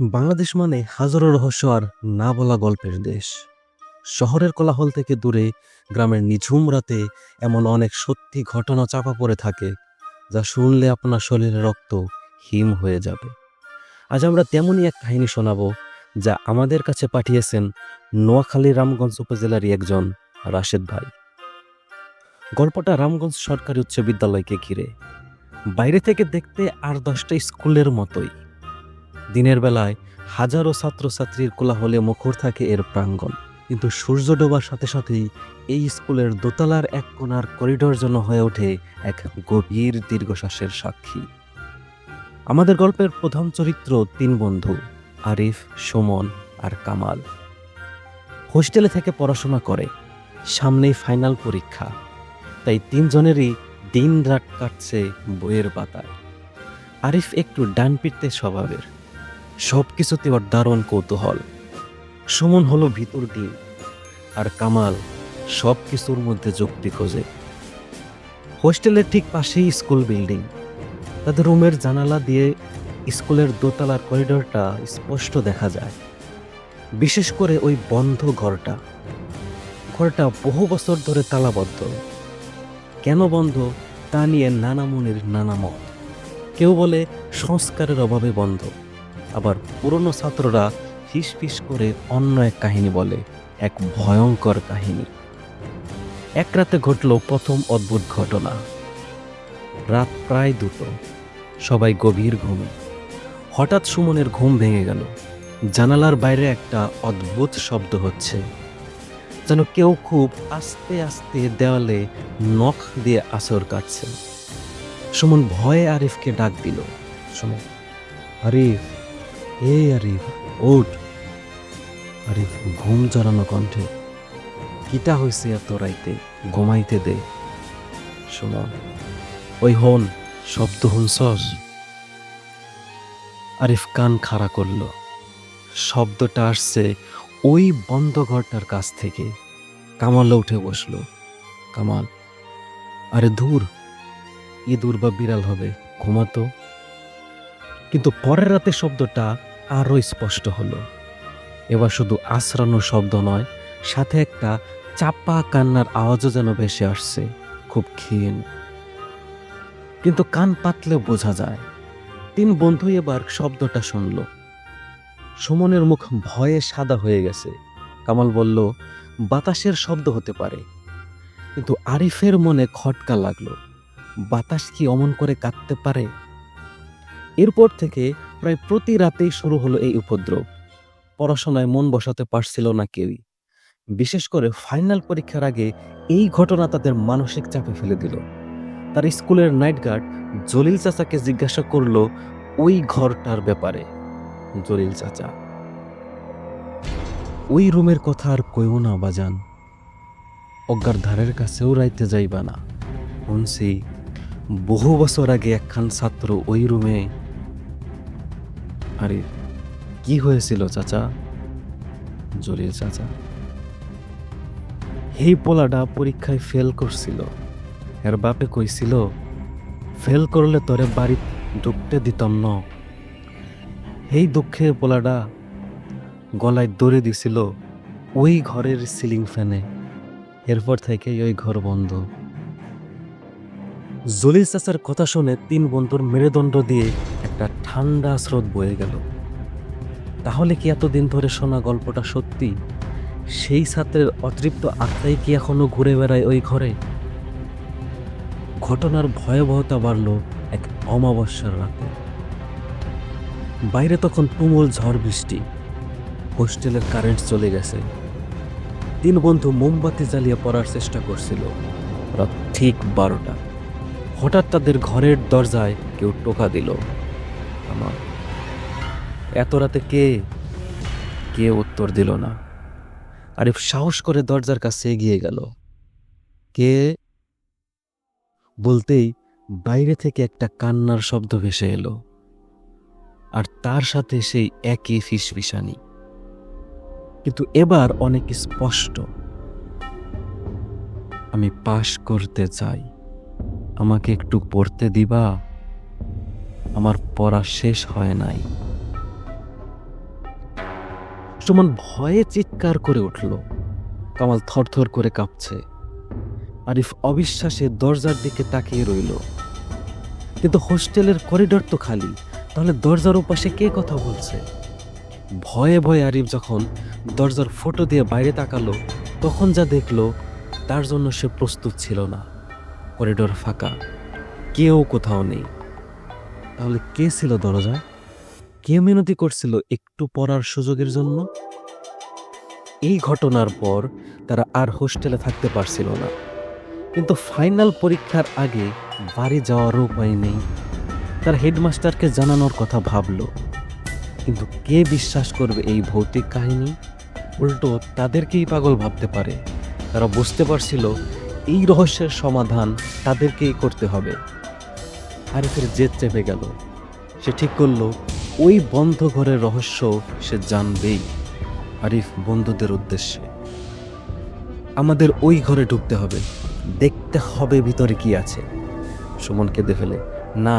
বাংলাদেশ মানে হাজারো রহস্য আর না বলা গল্পের দেশ। শহরের কোলাহল থেকে দূরে, গ্রামের নিঝুম রাতে এমন অনেক সত্যি ঘটনা চাপা পড়ে থাকে, যা শুনলে আপনার শরীরে রক্ত হিম হয়ে যাবে। আজ আমরা তেমনই এক কাহিনী শোনাব, যা আমাদের কাছে পাঠিয়েছেন নোয়াখালী রামগঞ্জ উপজেলারই একজন রাশেদ ভাই। গল্পটা রামগঞ্জ সরকারি উচ্চ বিদ্যালয়কে ঘিরে। বাইরে থেকে দেখতে আর দশটা স্কুলের মতোই। দিনের বেলায় হাজারো ছাত্রছাত্রীর কোলাহলে মুখর থাকে এর প্রাঙ্গণ। কিন্তু সূর্য ডোবার সাথে সাথেই এই স্কুলের দোতলার এক কোণার করিডোর যেন হয়ে ওঠে এক গভীর দীর্ঘশ্বাসের সাক্ষী। আমাদের গল্পের প্রধান চরিত্র তিন বন্ধু, আরিফ, সুমন আর কামাল। হোস্টেলে থেকে পড়াশোনা করে, সামনেই ফাইনাল পরীক্ষা। তাই তিনজনেরই দিন রাত কাটছে বইয়ের পাতায়। আরিফ একটু ডান পিটতে স্বভাবের। সব কিছুতে ওর দারুণ কৌতূহল। সুমন হলো ভিতর দিন আর কামাল সব কিছুর মধ্যে যুক্তি খোঁজে। হোস্টেলের ঠিক পাশেই স্কুল বিল্ডিং। তাদের রুমের জানালা দিয়ে স্কুলের দোতলার করিডোরটা স্পষ্ট দেখা যায়। বিশেষ করে ওই বন্ধ ঘরটা। ঘরটা বহু বছর ধরে তালাবদ্ধ। কেন বন্ধ তা নিয়ে নানা মনের নানা মত। কেউ বলে সংস্কারের অভাবে বন্ধ। আবার পুরনো ছাত্ররা ফিস করে অন্য এক কাহিনী বলে, এক ভয়ঙ্কর কাহিনী। এক রাতে ঘটল প্রথম অদ্ভুত ঘটনা। রাত প্রায় দুটো। সবাই গভীর ঘুমে। হঠাৎ সুমনের ঘুম ভেঙে গেল। জানালার বাইরে একটা অদ্ভুত শব্দ হচ্ছে। যেন কেউ খুব আস্তে আস্তে দেওয়ালে নখ দিয়ে আসর কাটছে। সুমন ভয়ে আরিফকে ডাক দিল, সুমন, আরিফ। এই আরিফ ওঠ আরিফ, ঘুম জড়ানো কণ্ঠে কিটা হয়েছে এত রাইতে ঘুমাইতে দে। সুমন ওই হন শব্দ হুনসস আরিফ কান খাড়া করল শব্দটা আসছে ওই বন্ধ ঘরটার কাছ থেকে। কামাল উঠে বসল। কামাল আরে দূর ইঁদুর বা বিড়াল হবে, ঘুমাতো? কিন্তু পরের রাতে শব্দটা আরও স্পষ্ট হলো। এবার শুধু আশ্রানো শব্দ নয়, সাথে একটা চাপা কান্নার আওয়াজও যেন ভেসে আসছে, খুব ক্ষীণ। কিন্তু কান পাতলে বোঝা যায়, তিন বন্ধু এবার শব্দটা শুনল। সুমনের মুখ ভয়ে সাদা হয়ে গেছে। কামাল বলল, বাতাসের শব্দ হতে পারে। কিন্তু আরিফের মনে খটকা লাগল, বাতাস কি অমন করে কাঁদতে পারে? এরপর থেকে প্রায় প্রতি রাতেই শুরু হলো এই উপদ্রব। পড়াশোনায় মন বসাতে পারছিল না কেউই। বিশেষ করে ফাইনাল পরীক্ষার আগে এই ঘটনা তাদের মানসিক চাপে ফেলে দিল। তার স্কুলের নাইট গার্ড জলিল চাচাকে জিজ্ঞাসা করল, ওই ঘরটার ব্যাপারে? জলিল চাচা, ওই রুমের কথা আর কইও না, বাজান। অজ্ঞার ধারের কাছেও রাইতে যাইবা না। শুনছি, বহু বছর আগে একখান ছাত্র ওই রুমে আরে কি হয়েছিল, চাচা? জলিল চাচা? এই পোলাটা পরীক্ষায় ফেল করছিল। এর বাপে কইছিল ফেল করলে তোরে বাড়ি ঢুকতে দিতাম ন। এই দুঃখে পোলাটা গলায় দড়ে দিছিল ওই ঘরের সিলিং ফ্যানে। এরপর থেকেই ওই ঘর বন্ধ। জলিল চাচার কথা শুনে তিন বন্ধুর মেরুদণ্ড দিয়ে একটা ঠান্ডা স্রোত বয়ে গেল। তাহলে কি এতদিন ধরে শোনা গল্পটা সত্যি? সেই ছাত্রের অতৃপ্ত আত্মাই কি এখনও ঘুরে বেড়ায় ওই ঘরে? ঘটনার ভয়াবহতা বাড়ল এক অমাবস্যার রাতে। বাইরে তখন তুমুল ঝড় বৃষ্টি। হোস্টেলের কারেন্ট চলে গেছে। তিন বন্ধু মোমবাতি জ্বালিয়ে পড়ার চেষ্টা করছিল। রাত ঠিক বারোটা। হঠাৎ তাদের ঘরের দরজায় কেউ টোকা দিল। আমার। এত রাতে কে কে উত্তর দিল না। আরিফ সাহস করে দরজার কাছে এগিয়ে গেল। কে? বলতেই বাইরে থেকে একটা কান্নার শব্দ ভেসে এলো। আর তার সাথে সেই একই ফিসফিসানি। কিন্তু এবার অনেক স্পষ্ট। আমি পাশ করতে চাই। আমাকে একটু পড়তে দিবা? আমার পড়া শেষ হয় নাই। সুমন ভয়ে চিৎকার করে উঠল। কামাল থরথর করে কাঁপছে। আরিফ অবিশ্বাসে দরজার দিকে তাকিয়ে রইল। কিন্তু হোস্টেলের করিডোর তো খালি, তাহলে দরজার ওপাশে কে কথা বলছে? ভয়ে ভয়ে আরিফ যখন দরজার ফটো দিয়ে বাইরে তাকালো, তখন যা দেখল, তার জন্য সে প্রস্তুত ছিল না। করিডোর ফাঁকা, কেউ কোথাও নেই। তাহলে কে ছিল দরজায়? কে মিনতি করছিল একটু পড়ার সুযোগের জন্য? এই ঘটনার পর তারা আর হোস্টেলে থাকতে পারছিল না। কিন্তু ফাইনাল পরীক্ষার আগে বাড়ি যাওয়ারও উপায় নেই। তার হেডমাস্টারকে জানানোর কথা ভাবলো। কিন্তু কে বিশ্বাস করবে এই ভৌতিক কাহিনী? উল্টো তাদেরকেই পাগল ভাবতে পারে। তারা বুঝতে পারছিল এই রহস্যের সমাধান তাদেরকেই করতে হবে। আরিফের জেদ চেপে গেল। সে ঠিক করল, ওই বন্ধ ঘরের রহস্য সে জানবেই, আরিফ বন্ধুদের উদ্দেশ্যে। আমাদের ওই ঘরে ঢুকতে হবে, দেখতে হবে ভিতরে কি আছে। সুমন কেঁদে ফেলে, না,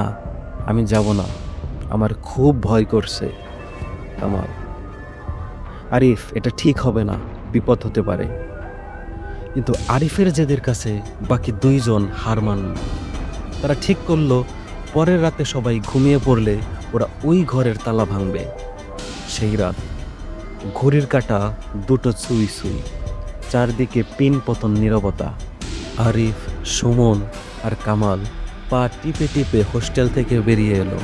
আমি যাব না, আমার খুব ভয় করছে আমার আরিফ, এটা ঠিক হবে না, বিপদ হতে পারে। কিন্তু আরিফের জেদের কাছে বাকি দুইজন হার মানল। তারা ঠিক করল পরের রাতে সবাই ঘুমিয়ে পড়লে ওরা ওই ঘরের তালা ভাঙবে। সেই রাত ঘড়ির কাটা, দুটো সুই সুই, চারদিকে পিন পতন নীরবতা। আরিফ, সুমন আর কামাল পা টিপে টিপে হোস্টেল থেকে বেরিয়ে এলো।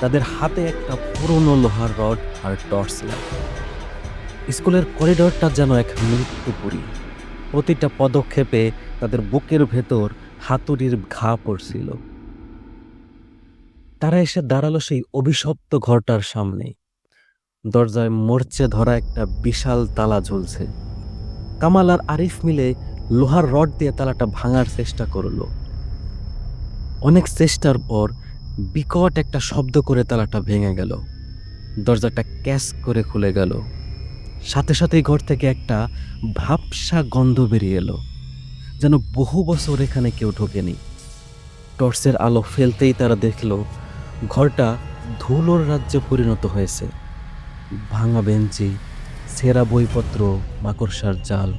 তাদের হাতে একটা পুরনো লোহার রড আর টর্চ স্কুলের করিডোরটা যেন এক মৃত্যুপুরী। প্রতিটা পদক্ষেপে তাদের বুকের ভেতর হাতুড়ির ঘা পড়ছিল। তারা এসে দাঁড়াল সেই অভিশপ্ত ঘরটার সামনে। দরজায় মরচে ধরা একটা বিশাল তালা ঝুলছে কামাল আর আরিফ মিলে লোহার রড দিয়ে তালাটা ভাঙার চেষ্টা করল। অনেক চেষ্টার পর বিকট একটা শব্দ করে তালাটা ভেঙে গেল। দরজাটা ক্যাশ করে খুলে গেল। সাথে সাথেই ঘর থেকে একটা ভাবসা গন্ধ বেরিয়ে এলো, যেন বহু বছর এখানে কেউ ঢোকেনি। টর্চের আলো ফেলতেই তারা দেখল ঘরটা ধুলোর রাজ্যে পরিণত হয়েছে। ভাঙা বেঞ্চি, সেরা বইপত্র, মাকড়সার জাল।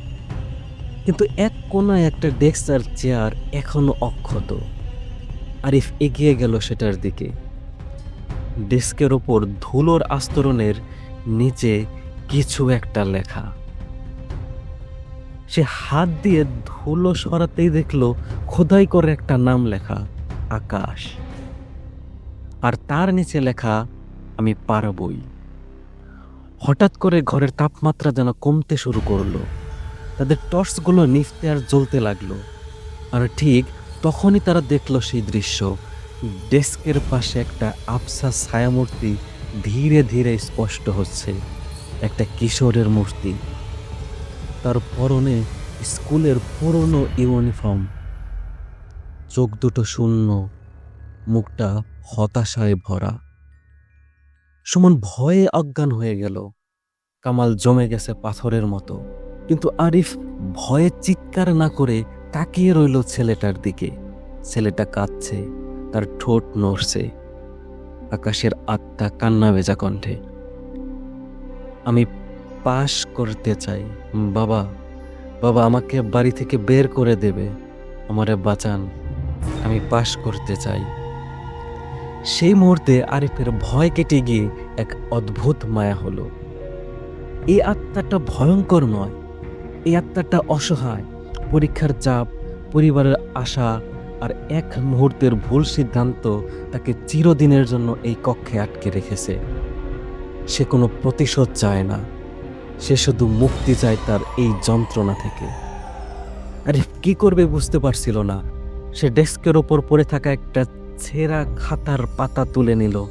কিন্তু এক কোনায় একটা ডেস্ক আর চেয়ার এখনও অক্ষত। আরিফ এগিয়ে গেল সেটার দিকে। ডেস্কের ওপর ধুলোর আস্তরণের নিচে কিছু একটা লেখা। সে হাত দিয়ে ধুলো সরাতেই দেখল, খোদাই করে একটা নাম লেখা, আকাশ। আর তার নিচে লেখা, আমি পারবই। হঠাৎ করে ঘরের তাপমাত্রা যেন কমতে শুরু করল। তাদের টর্চগুলো নিফতে আর জ্বলতে লাগল। আর ঠিক তখনই তারা দেখল সেই দৃশ্য। ডেস্কের পাশে একটা আবসা ছায়ামূর্তি ধীরে ধীরে স্পষ্ট হচ্ছে। একটা কিশোরের মূর্তি। তার পরনে স্কুলের পুরনো ইউনিফর্ম। চোখ দুটো শূন্য, মুখটা হতাশায় ভরা। সুমন ভয়ে অজ্ঞান হয়ে গেল। কামাল জমে গেছে পাথরের মতো। কিন্তু আরিফ ভয়ে চিৎকার না করে তাকিয়ে রইল ছেলেটার দিকে। ছেলেটা কাঁদছে, তার ঠোঁট নড়ছে। আকাশের আত্মা কান্না ভেজা কণ্ঠে, আমি পাশ করতে চাই। বাবা বাবা আমাকে বাড়ি থেকে বের করে দেবে। আমারে বাঁচান। আমি পাশ করতে চাই। সেই মুহূর্তে আরিফের ভয় কেটে গিয়ে এক অদ্ভুত মায়া হলো। এই আত্মাটা ভয়ঙ্কর নয়, এই আত্মাটা অসহায়, পরীক্ষার চাপ, পরিবারের আশা আর এক মুহূর্তের ভুল সিদ্ধান্ত তাকে চিরদিনের জন্য এই কক্ষে আটকে রেখেছে। সে কোনো প্রতিশোধ চায় না, সে শুধু মুক্তি চায় তার এই যন্ত্রণা থেকে। আরে কি করবে বুঝতে পারছিল না, সে ডেস্কের ওপর পড়ে থাকা একটা ছেঁড়া খাতার পাতা তুলে নিল।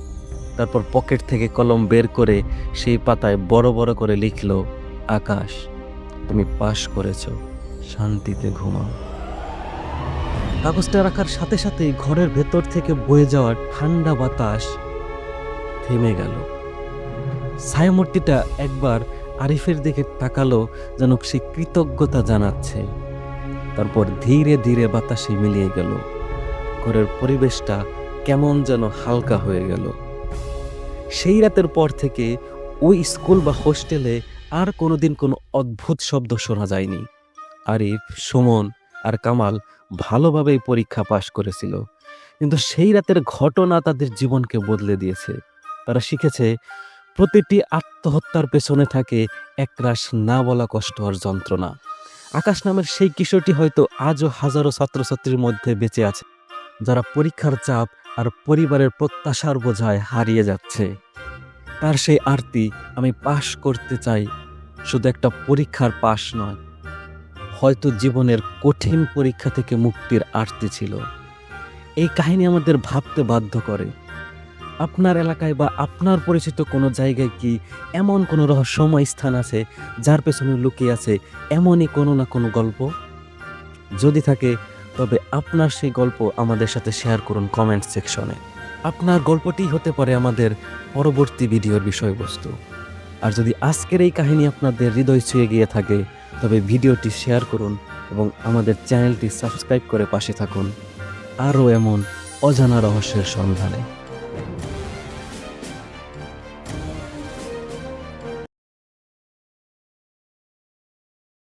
তারপর পকেট থেকে কলম বের করে সেই পাতায় বড় বড় করে লিখল, আকাশ, তুমি পাশ করেছ, শান্তিতে ঘুমাও। কাগজটা রাখার সাথে সাথেই ঘরের ভেতর থেকে বয়ে যাওয়া ঠান্ডা বাতাস থেমে গেল। ছায়ামূর্তিটা একবার আরিফের দিকে তাকালো যেন সে কৃতজ্ঞতা জানাচ্ছে। তারপর ধীরে ধীরে বাতাসে মিলিয়ে গেল। ঘরের পরিবেশটা কেমন যেন হালকা হয়ে গেল। সেই রাতের পর থেকে ওই স্কুল বা হোস্টেলে আর কোনোদিন কোনো অদ্ভুত শব্দ শোনা যায়নি। আরিফ সুমন আর কামাল ভালোভাবেই পরীক্ষা পাশ করেছিল, কিন্তু সেই রাতের ঘটনা তাদের জীবনকে বদলে দিয়েছে। তারা শিখেছে, প্রতিটি আত্মহত্যার পেছনে থাকে একরাশ না বলা কষ্ট আর যন্ত্রণা। আকাশ নামের সেই কিশোরটি হয়তো আজও হাজারো ছাত্রছাত্রীর মধ্যে বেঁচে আছে। যারা পরীক্ষার চাপ আর পরিবারের প্রত্যাশার বোঝায় হারিয়ে যাচ্ছে। তার সেই আরতি আমি পাশ করতে চাই, শুধু একটা পরীক্ষার পাশ নয়। হয়তো জীবনের কঠিন পরীক্ষা থেকে মুক্তির আরতি ছিল। এই কাহিনী আমাদের ভাবতে বাধ্য করে। আপনার এলাকায় বা আপনার পরিচিত কোনো জায়গায় কি এমন কোনো রহস্যময় স্থান আছে, যার পেছনে লুকিয়ে আছে এমনই কোনো না কোনো গল্প? যদি থাকে তবে আপনার সেই গল্প আমাদের সাথে শেয়ার করুন কমেন্ট সেকশনে আপনার গল্পটি হতে পারে আমাদের পরবর্তী ভিডিওর বিষয়বস্তু। আর যদি আজকের এই কাহিনী আপনাদের হৃদয় ছুঁয়ে গিয়ে থাকে, তবে ভিডিওটি শেয়ার করুন এবং আমাদের চ্যানেলটি সাবস্ক্রাইব করে পাশে থাকুন। আরও এমন অজানা রহস্যের সন্ধানে।